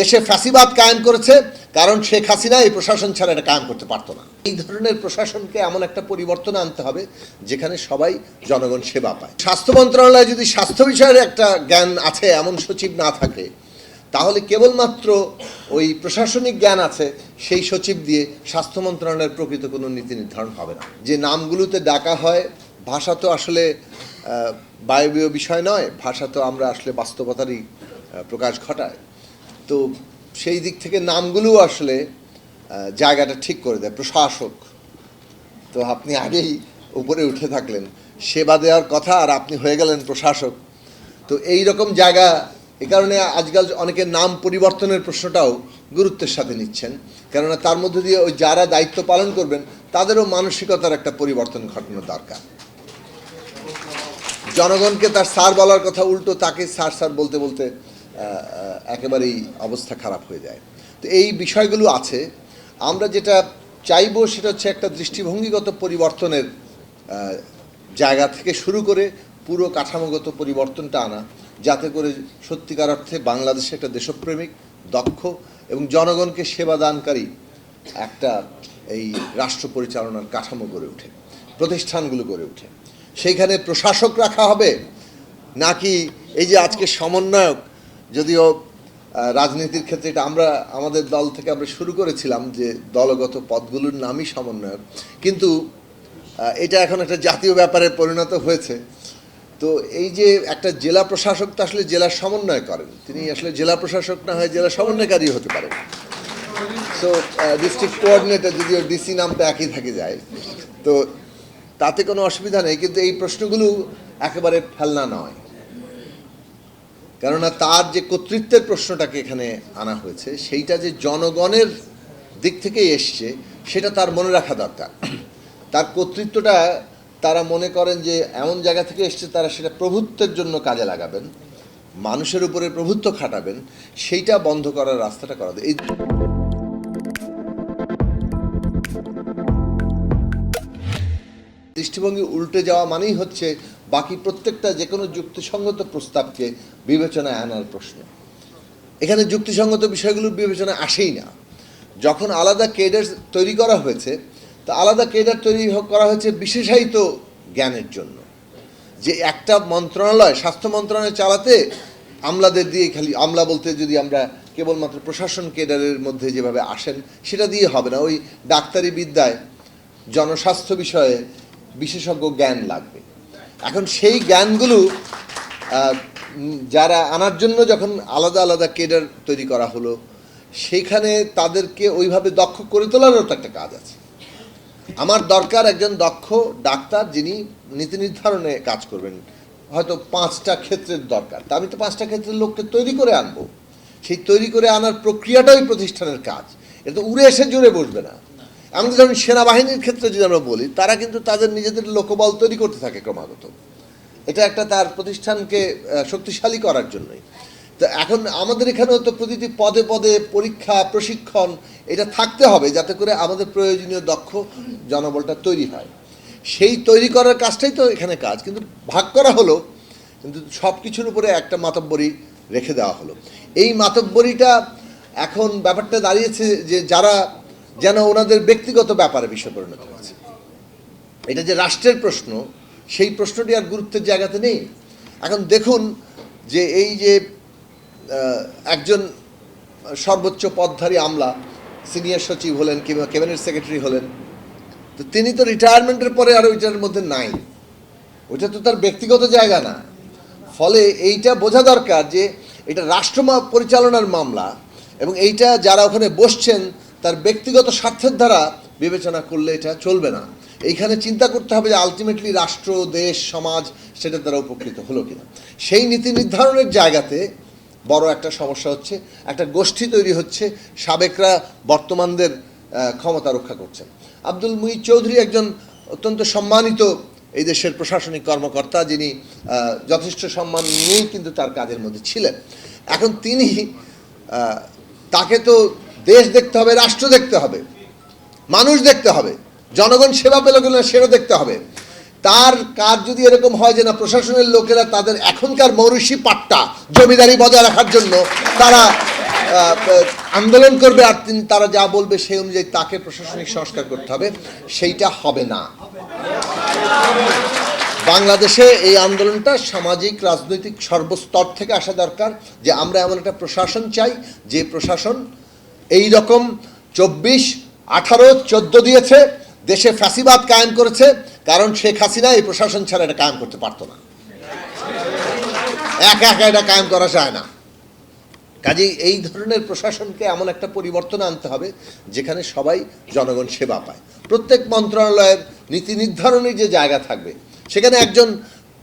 দেশে ফ্যাসিবাদ কায়েম করেছে, কারণ শেখ হাসিনা এই প্রশাসন ছাড়া এটা কায়েম করতে পারতো না। এই ধরনের প্রশাসনকে এমন একটা পরিবর্তন আনতে হবে, যেখানে সবাই জনগণ সেবা পায়। স্বাস্থ্য মন্ত্রণালয়ে যদি স্বাস্থ্য বিষয়ের একটা জ্ঞান আছে, এমন সচিব না থাকে, তাহলে কেবলমাত্র ওই প্রশাসনিক জ্ঞান আছে, সেই সচিব দিয়ে স্বাস্থ্য মন্ত্রণালয়ের প্রকৃত কোনো নীতি নির্ধারণ হবে না। যে নামগুলোতে ডাকা হয়, ভাষা তো আসলে বায়বীয় বিষয় নয়, ভাষা তো আমরা আসলে বাস্তবতারই প্রকাশ ঘটায়। তো সেই দিক থেকে নামগুলো আসলে জায়গাটা ঠিক করে দেয়। প্রশাসক। তো আপনি আগেই উপরে উঠে থাকলেন। সেবা দেওয়ার কথা আর আপনি হয়ে গেলেন প্রশাসক। তো এই রকম জায়গা, এ কারণে আজকাল অনেকের নাম পরিবর্তনের প্রশ্নটাও গুরুত্বের সাথে নিচ্ছেন। কেননা তার মধ্যে দিয়ে ওই যারা দায়িত্ব পালন করবেন, তাদেরও মানসিকতার একটা পরিবর্তন ঘটানো দরকার। জনগণকে তার স্যার বলার কথা, উল্টো তাকে স্যার স্যার বলতে বলতে একেবারেই অবস্থা খারাপ হয়ে যায়। তো এই বিষয়গুলো আছে। আমরা যেটা চাইব সেটা হচ্ছে একটা দৃষ্টিভঙ্গিগত পরিবর্তনের জায়গা থেকে শুরু করে পুরো কাঠামোগত পরিবর্তনটা আনা, যাতে করে সত্যিকার অর্থে বাংলাদেশে একটা দেশপ্রেমিক, দক্ষ এবং জনগণকে সেবা দানকারী একটা এই রাষ্ট্র পরিচালনার কাঠামো গড়ে ওঠে, প্রতিষ্ঠানগুলো গড়ে ওঠে। সেইখানে প্রশাসক রাখা হবে, নাকি এই যে আজকে সমন্বয়ক যদিও রাজনীতির ক্ষেত্রে এটা আমরা, আমাদের দল থেকে আমরা শুরু করেছিলাম যে দলগত পদগুলোর নামই সমন্বয়ক। কিন্তু এটা এখন একটা জাতীয় ব্যাপারে পরিণত হয়েছে। তো এই যে একটা জেলা প্রশাসক তো আসলে জেলার সমন্বয় করেন। তিনি আসলে জেলা প্রশাসক না হয় জেলা সমন্বয়কারী হতে পারেন। সো ডিস্ট্রিক্ট কোঅর্ডিনেটর যদিও ডিসি নামটা একই থাকে যায়, তো তাতে কোনো অসুবিধা নেই। কিন্তু এই প্রশ্নগুলো একেবারে ফেলনা নয়। কেননা তার যে কর্তৃত্বের প্রশ্নটাকে এখানে আনা হয়েছে, সেইটা যে জনগণের দিক থেকে এসছে, সেটা তার মনে রাখা দরকার। তার কর্তৃত্বটা তারা মনে করেন যে এমন জায়গা থেকে এসছে তারা সেটা প্রভুত্বের জন্য কাজে লাগাবেন, মানুষের উপরে প্রভুত্ব খাটাবেন, সেইটা বন্ধ করার রাস্তাটা করা এই দৃষ্টিভঙ্গি উল্টে যাওয়া মানেই হচ্ছে বাকি প্রত্যেকটা যে কোনো যুক্তিসঙ্গত প্রস্তাবকে বিবেচনায় আনার প্রশ্ন। এখানে যুক্তিসঙ্গত বিষয়গুলো বিবেচনায় আসেই না। যখন আলাদা কেডার তৈরি করা হয়েছে, তা আলাদা কেডার তৈরি করা হয়েছে বিশেষায়িত জ্ঞানের জন্য। যে একটা মন্ত্রণালয় স্বাস্থ্য মন্ত্রণালয় চালাতে আমলাদের দিয়ে খালি আমলা বলতে যদি আমরা কেবলমাত্র প্রশাসন কেডারের মধ্যে যেভাবে আসেন, সেটা দিয়ে হবে না। ওই ডাক্তারি বিদ্যায় জনস্বাস্থ্য বিষয়ে বিশেষজ্ঞ জ্ঞান লাগবে। এখন সেই জ্ঞানগুলো যারা আনার জন্য যখন আলাদা আলাদা কেডার তৈরি করা হলো, সেইখানে তাদেরকে ওইভাবে দক্ষ করে তোলারও তো একটা কাজ আছে। আমার দরকার একজন দক্ষ ডাক্তার যিনি নীতি নির্ধারণে কাজ করবেন। হয়তো পাঁচটা ক্ষেত্রের দরকার। তা আমি তো পাঁচটা ক্ষেত্রের লোককে তৈরি করে আনব। সেই তৈরি করে আনার প্রক্রিয়াটাই প্রতিষ্ঠানের কাজ। এটা তো উড়ে এসে জুড়ে বসবে না। এমনকি যেমন সেনাবাহিনীর ক্ষেত্রে যদি আমরা বলি, তারা কিন্তু তাদের নিজেদের লোকবল তৈরি করতে থাকে ক্রমাগত। এটা একটা তার প্রতিষ্ঠানকে শক্তিশালী করার জন্যই। তো এখন আমাদের এখানেও তো প্রতিটি পদে পদে পরীক্ষা, প্রশিক্ষণ, এটা থাকতে হবে যাতে করে আমাদের প্রয়োজনীয় দক্ষ জনবলটা তৈরি হয়। সেই তৈরি করার কাজটাই তো এখানে কাজ, কিন্তু ভাগ করা হলো, কিন্তু সব কিছুর উপরে একটা মাতব্বরি রেখে দেওয়া হলো। এই মাতব্বরিটা এখন ব্যাপারটা দাঁড়িয়েছে যে যারা যেন ওনাদের ব্যক্তিগত ব্যাপারে বিষয় পরিণত হয়েছে। এটা যে রাষ্ট্রের প্রশ্ন, সেই প্রশ্নটি আর গুরুত্বের জায়গাতে নেই। এখন দেখুন যে এই যে একজন সর্বোচ্চ পদধারী আমলা, সিনিয়র সচিব হলেন কিংবা ক্যাবিনেট সেক্রেটারি হলেন, তো তিনি তো রিটায়ারমেন্টের পরে আর ওইটার মধ্যে নাই। ওইটা তো তার ব্যক্তিগত জায়গা না। ফলে এইটা বোঝা দরকার যে এটা রাষ্ট্র পরিচালনার মামলা এবং এইটা যারা ওখানে বসছেন তার ব্যক্তিগত স্বার্থের দ্বারা বিবেচনা করলে এটা চলবে না। এইখানে চিন্তা করতে হবে যে আলটিমেটলি রাষ্ট্র, দেশ, সমাজ সেটার দ্বারা উপকৃত হলো কিনা। সেই নীতি নির্ধারণের জায়গাতে বড় একটা সমস্যা হচ্ছে, একটা গোষ্ঠী তৈরি হচ্ছে, সাবেকরা বর্তমানদের ক্ষমতা রক্ষা করছেন। আব্দুল মুহিত চৌধুরী একজন অত্যন্ত সম্মানিত এই দেশের প্রশাসনিক কর্মকর্তা, যিনি যথেষ্ট সম্মান নিয়েই কিন্তু তার কাজের মধ্যে ছিলেন। এখন তিনি তাকে তো দেশ দেখতে হবে, রাষ্ট্র দেখতে হবে, মানুষ দেখতে হবে, জনগণ সেবা পেল কিনা সেটা দেখতে হবে। তার কাজ যদি এরকম হয় যে না, প্রশাসনের লোকেরা তাদের এখনকার মৌরুষি পাট্টা জমিদারি বজায় রাখার জন্য তারা আন্দোলন করবে আর তিনি, তারা যা বলবে সেই অনুযায়ী তাকে প্রশাসনিক সংস্কার করতে হবে, সেইটা হবে না। বাংলাদেশে এই আন্দোলনটা সামাজিক, রাজনৈতিক সর্বস্তর থেকে আসা দরকার যে আমরা এমন একটা প্রশাসন চাই, যে প্রশাসন এই রকম চব্বিশ, আঠারো, চোদ্দ দিয়েছে, দেশে ফ্যাসিবাদ কায়েম করেছে, কারণ শেখ হাসিনা এই প্রশাসন ছাড়া এটা কায়েম করতে পারতো না। একা একা এটা কায়েম করা যায় না। কাজেই এই ধরনের প্রশাসনকে এমন একটা পরিবর্তন আনতে হবে, যেখানে সবাই জনগণ সেবা পায়। প্রত্যেক মন্ত্রণালয়ের নীতি নির্ধারণী যে জায়গা থাকবে, সেখানে একজন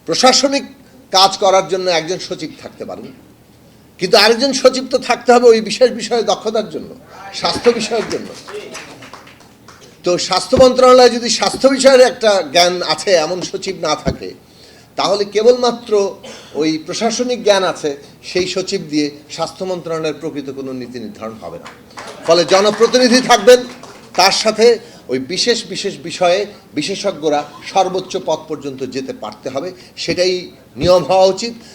প্রশাসনিক কাজ করার জন্য একজন সচিব থাকতে পারেন কিন্তু আরেকজন সচিব তো থাকতে হবে ওই বিশেষ বিষয়ে দক্ষতার জন্য, স্বাস্থ্য বিষয়ের জন্য। তো স্বাস্থ্য মন্ত্রণালয়ে যদি স্বাস্থ্য বিষয়ের একটা জ্ঞান আছে, এমন সচিব না থাকে, তাহলে কেবলমাত্র ওই প্রশাসনিক জ্ঞান আছে, সেই সচিব দিয়ে স্বাস্থ্য মন্ত্রণালয়ের প্রকৃত কোনো নীতি নির্ধারণ হবে না। ফলে জনপ্রতিনিধি থাকবেন, তার সাথে ওই বিশেষ বিশেষ বিষয়ে বিশেষজ্ঞরা সর্বোচ্চ পদ পর্যন্ত যেতে পারতে হবে, সেটাই নিয়ম হওয়া উচিত।